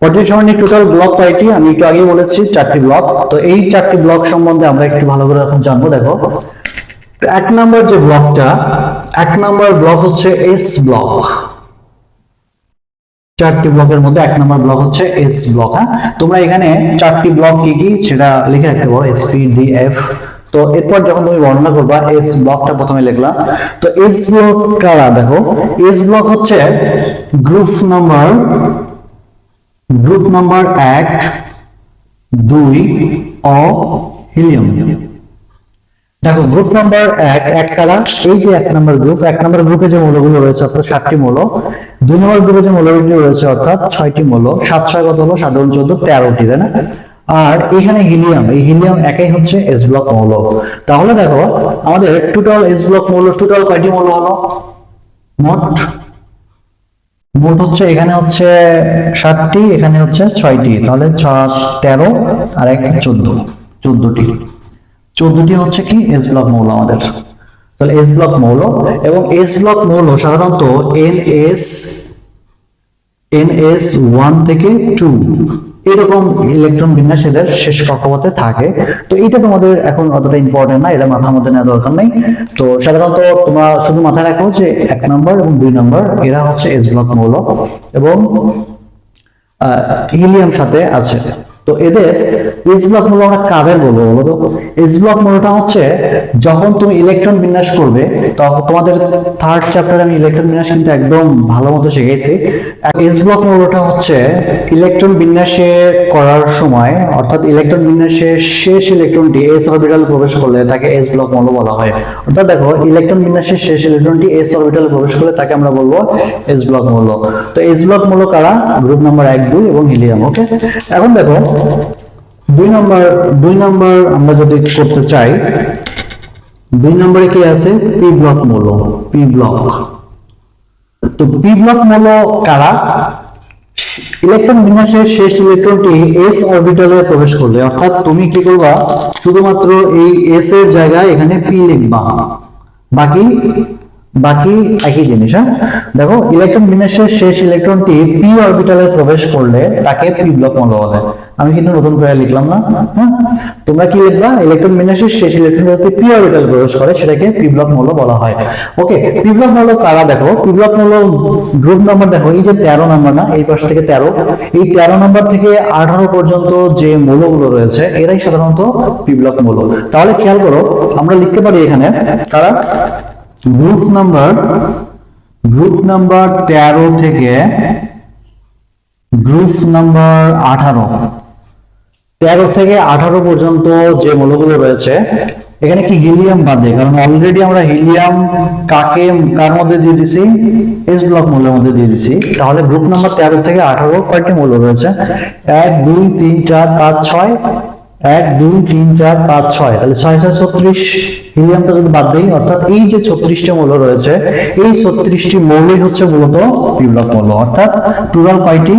পর্যায় সারণী total block কয়টি? আমি একটু আগে বলেছি, চারটি ব্লক তো এই চারটি ব্লক সম্বন্ধে আমরা একটু ভালো করে এখন জানব, দেখো। এক নম্বর যে ব্লকটা এক নম্বর ব্লক হচ্ছে এস ব্লক চারটি ব্লকের মধ্যে এক নম্বর ব্লক হচ্ছে এস ব্লক হ্যাঁ? তোমরা এখানে চারটি ব্লক কি কি, সেটা লিখে রাখতে পারো এস পি ডি এফ তো এরপর যখন তুমি বর্ণনা করবা এস ব্লকটা প্রথমে লিখলা। তো এস ব্লক কারা, দেখো? এস ব্লক হচ্ছে গ্রুপ নাম্বার গ্রুপ নাম্বার এক দুই অ হিলিয়াম দেখো গ্রুপ নাম্বার এক এক কারা এই যে এক নম্বর গ্রুপ এক নম্বর গ্রুপে যে মৌলগুলো রয়েছে, অর্থাৎ সাতটি মৌল, দুই নম্বর গ্রুপে যে মৌলগুলো রয়েছে, অর্থাৎ ছয়টি মৌল, সাত, ছয়, কত হলো? সাধারণ চোদ্দ, তেরোটি, তাই না? আর এখানে হিলিয়াম এই হিলিয়াম একাই হচ্ছে এস ব্লক মৌল। তাহলে দেখো, আমাদের টোটাল এস ব্লক মৌল টোটাল কয়টি মৌল হলো? মোট মোট হচ্ছে এখানে হচ্ছে সাতটি এখানে হচ্ছে ছয়টি। তাহলে ছ- তেরো আর এক, চোদ্দ। চোদ্দটি। চোদ্দটি হচ্ছে কি? এস ব্লক মৌল আমাদের। তাহলে এস ব্লক মৌল এবং এস ব্লক মৌল সাধারণত n s n s one থেকে টু এরকম ইলেকট্রন বিন্যাস এদের শেষ কক্ষপথে থাকে। তো এটা তোমাদের এখন অতটা ইম্পর্টেন্ট না, এটা মাথার মধ্যে নেওয়া দরকার নেই। তো সাধারণত তোমরা শুধু মাথায় রাখো যে এক নম্বর এবং দুই নম্বর এরা হচ্ছে এস ব্লক মৌল এবং হিলিয়াম সাথে আছে। তো এদের এস ব্লক মূল আমরা কাদের বলব বলো তো। এস ব্লক মূলটা হচ্ছে যখন তুমি ইলেকট্রন বিন্যাস করবে, তখন তোমাদের থার্ড চ্যাপ্টারে আমি ইলেকট্রন বিন্যাস কিন্তু একদম ভালো মতো শিখেছি। এস ব্লক মূলটা হচ্ছে ইলেকট্রন বিন্যাসে করার সময়, অর্থাৎ ইলেকট্রন বিন্যাসের শেষ ইলেকট্রনটি এস অরবিটাল প্রবেশ করলে তাকে এস ব্লক মৌল বলা হয়। অর্থাৎ দেখো ইলেকট্রন বিন্যাসের শেষ ইলেকট্রনটি এস অরবিটাল প্রবেশ করলে তাকে আমরা বলব এস ব্লক মৌল। তো এস ব্লক মৌল কারা? গ্রুপ নাম্বার এক, দুই এবং হিলিয়াম ওকে এখন দেখো দুই নম্বর দুই নম্বর আমরা যদি করতে চাই, দুই নম্বরে কি আছে? পি ব্লক মৌল পি ব্লক। তো পি ব্লক মৌল কারা? ইলেকট্রন বিন্যাসের শেষ ইলেকট্রনটি এস অরবিটালে প্রবেশ করলে, অর্থাৎ তুমি কি করবা? শুধুমাত্র এই এস এর জায়গায় এখানে পি লিখবা। বাকি বাকি একই জিনিস হ্যাঁ? দেখো ইলেকট্রন বিন্যাসের শেষ ইলেকট্রনটি পি অরবিটালে প্রবেশ করলে তাকে পি ব্লক মৌল বলে আমি কিন্তু নতুন করে লিখলাম না হ্যাঁ? তোমরা কি লিখবা? ইলেকট্রন বিন্যাসের শেষ ইলেকট্রন যদি পি অরবিটাল প্রবেশ করে, সেটাকে পি ব্লক মৌল বলা হয়। ওকে পি ব্লক মৌল কারা দেখো? পি ব্লক মৌল গ্রুপ নাম্বার দেখো, এই যে তেরো নাম্বার না, এই পাশ থেকে তেরো, এই তেরো নাম্বার থেকে আঠারো পর্যন্ত যে মৌলগুলো রয়েছে, এরাই সাধারণত পি ব্লক মৌল। তাহলে খেয়াল করো, আমরা লিখতে পারি এখানে তারা গ্রুপ নাম্বার গ্রুপ নাম্বার তেরো থেকে গ্রুপ নাম্বার আঠারো। তেরো থেকে আঠারো পর্যন্ত যে মৌলগুলো রয়েছে, এখানে কি হিলিয়াম বাদে? কারণ অলরেডি আমরা হিলিয়াম কাকে, কার মধ্যে দিয়ে দিছি? এস ব্লক মৌলের মধ্যে দিয়ে দিছি। তাহলে গ্রুপ নাম্বার তেরো থেকে আঠারো কয়েকটি মৌল রয়েছে। এক, দুই, তিন, চার, পাঁচ, ছয় এক, দুই, তিন, চার, পাঁচ, ছয়। তাহলে ছয় ছয়, ছত্রিশ হিলিয়ামটা যদি বাদ দিই, অর্থাৎ এই যে ছত্রিশটি মৌল রয়েছে, এই ছত্রিশটি মৌলই হচ্ছে মূলত ব্লক মৌল, অর্থাৎ টোটাল কয়টি?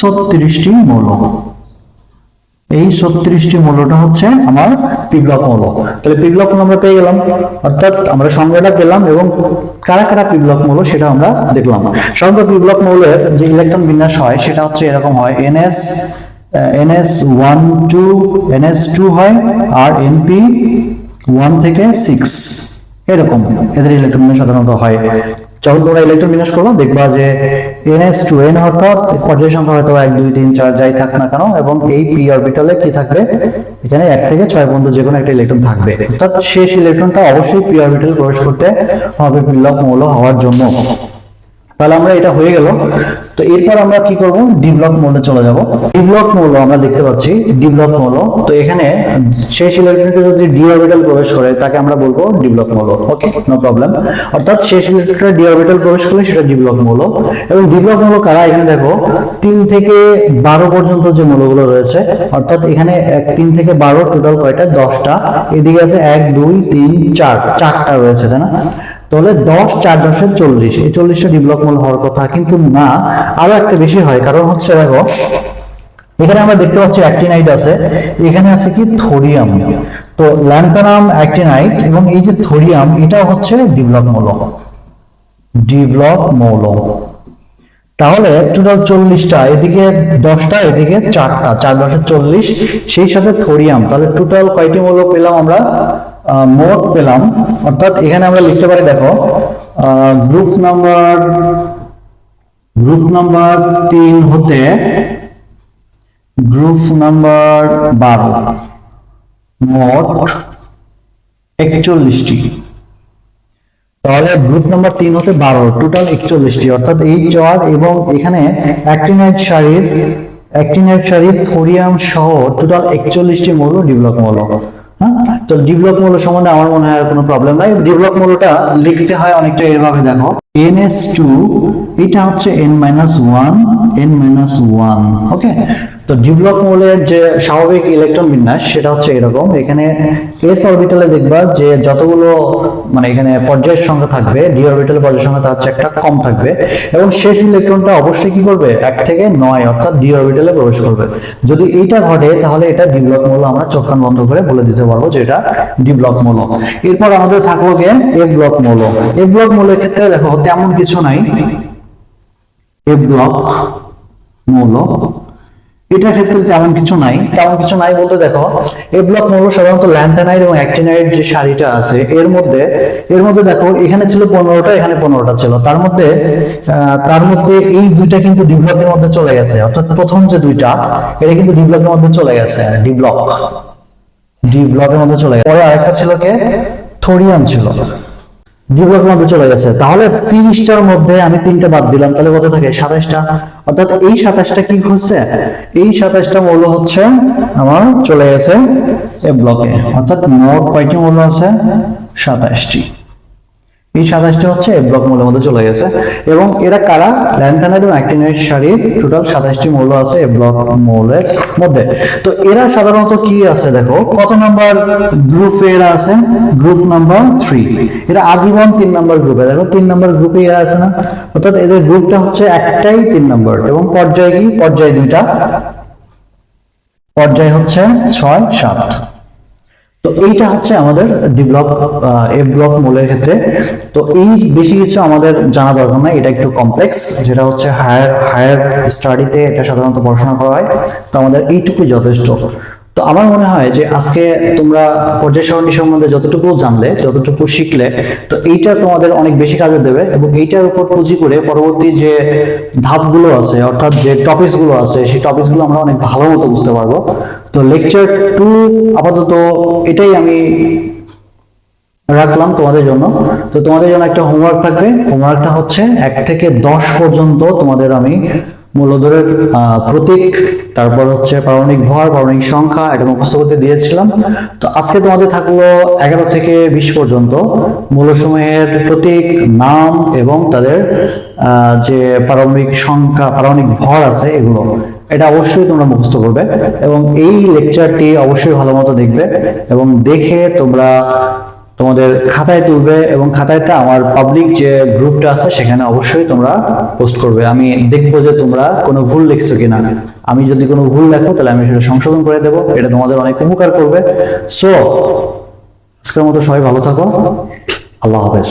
ছত্রিশটি মৌল। এই ছত্রিশটি মৌলটা হচ্ছে আমার পিব্লক মৌল। তাহলে পিব্লক মৌল আমরা পেয়ে গেলাম, অর্থাৎ আমরা সংজ্ঞাটা পেলাম এবং কারা কারা পিবলক মৌল সেটা আমরা দেখলাম। সাধারণত পিব্লক মৌলের যে ইলেকট্রন বিন্যাস হয়, সেটা হচ্ছে এরকম হয় ns ns one two ns two হয়, আর এনপি ওয়ান থেকে সিক্স এরকম এদের ইলেকট্রন বিন্যাস সাধারণত হয়। যখন তোমরা ইলেকট্রন বিন্যাস করো, দেখবা যে এনএস টু এন অর্থাৎ পর্যায় সংখ্যা হয়তো এক, দুই, তিন, চার যাই থাক না কেন, এবং এই পি অরবিটালে কি থাকবে? এখানে এক থেকে ছয় পর্যন্ত যে কোনো একটা ইলেকট্রন থাকবে। অর্থাৎ শেষ ইলেকট্রনটা অবশ্যই পি অরবিটাল প্রবেশ করতে হবে বিল্লক মৌল হওয়ার জন্য। তাহলে আমরা এটা হয়ে গেল। তো এরপর আমরা কি করব? ডি ব্লক মোডে চলে যাব। ডি ব্লক মৌল আমরা দেখতে পাচ্ছি। ডি ব্লক মৌল তো এখানে শেষ ইলেকট্রনকে যদি ডি অরবিটাল প্রবেশ করে, তাকে আমরা বলব ডি ব্লক মৌল ওকে নো প্রবলেম অর্থাৎ শেষ ইলেকট্রনটা ডি অরবিটাল প্রবেশ করলে সেটা ডি ব্লক মৌল এবং ডি ব্লক মৌল কারা? এখানে দেখো, তিন থেকে বারো পর্যন্ত যে মৌলগুলো রয়েছে, অর্থাৎ এখানে এক, তিন থেকে বারো টোটাল কয়টা? দশটা। এদিকে আছে এক, দুই, তিন, চার। চারটা রয়েছে, তাই না? তাহলে দশ, চার দশের চল্লিশ। এই চল্লিশটা ডেভেলপ মূল হওয়ার কথা কিন্তু না, আরও একটা বেশি হয়, কারণ হচ্ছে দেখো, এখানে আমরা দেখতে পাচ্ছি অ্যাক্টিনাইট আছে, এখানে আছে কি? থোরিয়াম তো ল্যান্থানাম অ্যাক্টিনাইট এবং এই যে থোরিয়াম এটা হচ্ছে ডেভেলপ মৌল। ডেভেলপ মৌল। তাহলে টোটাল চল্লিশটা, এদিকে দশটা, এদিকে চারটা, চার দশে চল্লিশ, সেই সাথে থোরিয়াম তাহলে টোটাল কয়টি মৌল পেলাম আমরা? মোট পেলাম, অর্থাৎ এখানে আমরা লিখতে পারি, দেখো গ্রুপ নাম্বার গ্রুপ নাম্বার তিন হতে গ্রুপ নাম্বার বারো, মোট একচল্লিশটি। তাহলে গ্রুপ নাম্বার তিন হতে বারো টোটাল একচল্লিশটি, অর্থাৎ এই চার এবং এখানে অ্যাক্টিনাইট শাড়ির অ্যাক্টিনাইট শাড়ির থোরিয়াম সহ টোটাল একচল্লিশটি মৌল ডিভেলপ মৌল হ্যাঁ? তো ডিভলপ মূল্য সম্বন্ধে আমার মনে হয় আর কোনো প্রবলেম নাই। ডিভলপ মূল্যটা লিখতে হয় অনেকটা এভাবে, দেখো। এন এস টু এটা হচ্ছে n minus one n minus one okay তো ডিভেলপ মৌলের যে স্বাভাবিক ইলেকট্রন বিন্যাস, সেটা হচ্ছে এরকম। এখানে এস অরবিটালে দেখবা যে যতগুলো মানে এখানে পর্যায়ের সংখ্যা থাকবে, ডি অরবিটালে পর্যায়ের সংখ্যা তার একটা কম থাকবে, এবং শেষ ইলেকট্রনটা অবশ্যই কি করবে? এক থেকে নয়, অর্থাৎ ডি অরবিটালে প্রবেশ করবে। যদি এইটা ঘটে, তাহলে এটা ডি ব্লক মৌল আমরা চোখ কান বন্ধ করে বলে দিতে পারব যে এটা ডি ব্লক মৌল। এরপর আমাদের থাকল গিয়ে এ ব্লক মৌল। এ ব্লক মৌলের ক্ষেত্রে দেখো, তেমন কিছু নাই। এ ব্লক মৌল। এটার ক্ষেত্রে তেমন কিছু নাই। তেমন কিছু নাই বলতে দেখো, এ ব্লক মৌল সাধারণত ল্যান্থানাইড এবং অ্যাক্টিনাইড যে সারিটা আছে, এর মধ্যে এর মধ্যে দেখো, এখানে ছিল পনেরোটা, এখানে পনেরোটা ছিল। তার মধ্যে তার মধ্যে এই দুইটা কিন্তু ডি ব্লকের মধ্যে চলে গেছে। অর্থাৎ প্রথম যে দুইটা, এটা কিন্তু ডি ব্লকের মধ্যে চলে গেছে ডি ব্লক ডি ব্লকের মধ্যে চলে গেছে। পরে আরেকটা ছিল কে? থোরিয়াম ছিল। ব্লকের মধ্যে চলে গেছে। তাহলে তিরিশটার মধ্যে আমি তিনটা বাদ দিলাম। তাহলে কত থাকে? সাতাশটা। অর্থাৎ এই সাতাশটা কি হচ্ছে এই সাতাশটা মৌল হচ্ছে আমার চলে গেছে এ ব্লকে। অর্থাৎ মোট কয়টি মৌল আছে? সাতাশটি। এই সাতাশটি হচ্ছে ব্লক মৌলের মধ্যে চলে গেছে। এবং এরা কারা? ল্যান্থানাইড এবং অ্যাক্টিনাইড সারির টোটাল সাতাশটি মৌল আছে ব্লক মৌলের মধ্যে। তো এরা সাধারণত কি আছে দেখো? কত নাম্বার গ্রুপ এরা আছে? গ্রুপ নাম্বার থ্রি এরা আজীবন তিন নাম্বার গ্রুপে দেখো, তিন নাম্বার গ্রুপে এরা আছে না? অর্থাৎ এদের গ্রুপটা হচ্ছে একটাই তিন নাম্বার। এবং পর্যায় কি? পর্যায় দুইটা। পর্যায় হচ্ছে ছয়, সাত। তো এইটা হচ্ছে আমাদের ডেভেলপ এ ব্লক মূলের ক্ষেত্রে। তো এই বেশি কিছু আমাদের জানা দরকার নাই, এটা একটু কমপ্লেক্স যেটা হচ্ছে হায়ার হায়ার স্টাডিতে এটা সাধারণত পড়াশোনা করা হয়। তো আমাদের এইটুকুই যথেষ্ট। তো আমার মনে হয় যে আজকে তোমরা পর্যায় সারণী সম্বন্ধে যতটুকু জানলে, যতটুকু শিখলে, তো এইটা তোমাদের অনেক বেশি কাজে দেবে এবং এইটার উপর পুঁজি করে পরবর্তী যে ধাপগুলো আছে, অর্থাৎ যে টপিকসগুলো আছে, সেই টপিকসগুলো আমরা অনেক ভালো মতো বুঝতে পারব। তো লেকচার টু আপাতত এটাই আমি রাখলাম তোমাদের জন্য। তো তোমাদের জন্য একটা হোমওয়ার্ক থাকবে। হোমওয়ার্কটা হচ্ছে এক থেকে দশ পর্যন্ত তোমাদের আমি মূলধরের প্রতীক, তারপর হচ্ছে পারমাণবিক ভর, পারমাণবিক সংখ্যা, এটা মুখস্থ করতে দিয়েছিলাম। তো আজকে তোমাদের থাকল এগারো থেকে বিশ পর্যন্ত মূলসমূহের প্রতীক, নাম এবং তাদের যে পারমাণবিক সংখ্যা, পারমাণবিক ভর আছে এগুলো। এটা অবশ্যই তোমরা মুখস্থ করবে এবং এই লেকচারটি অবশ্যই ভালো মতো দেখবে এবং দেখে তোমরা তোমাদের খাতায় তুলবে এবং খাতায়টা আমার পাবলিক যে গ্রুপটা আছে সেখানে অবশ্যই তোমরা পোস্ট করবে। আমি দেখব যে তোমরা কোনো ভুল লিখছো কিনা। আমি যদি কোনো ভুল লেখো, তাহলে আমি সেটা সংশোধন করে দেবো। এটা তোমাদের অনেক উপকার করবে। সো আজকের মতো সবাই ভালো থাকো। আল্লাহ হাফেজ।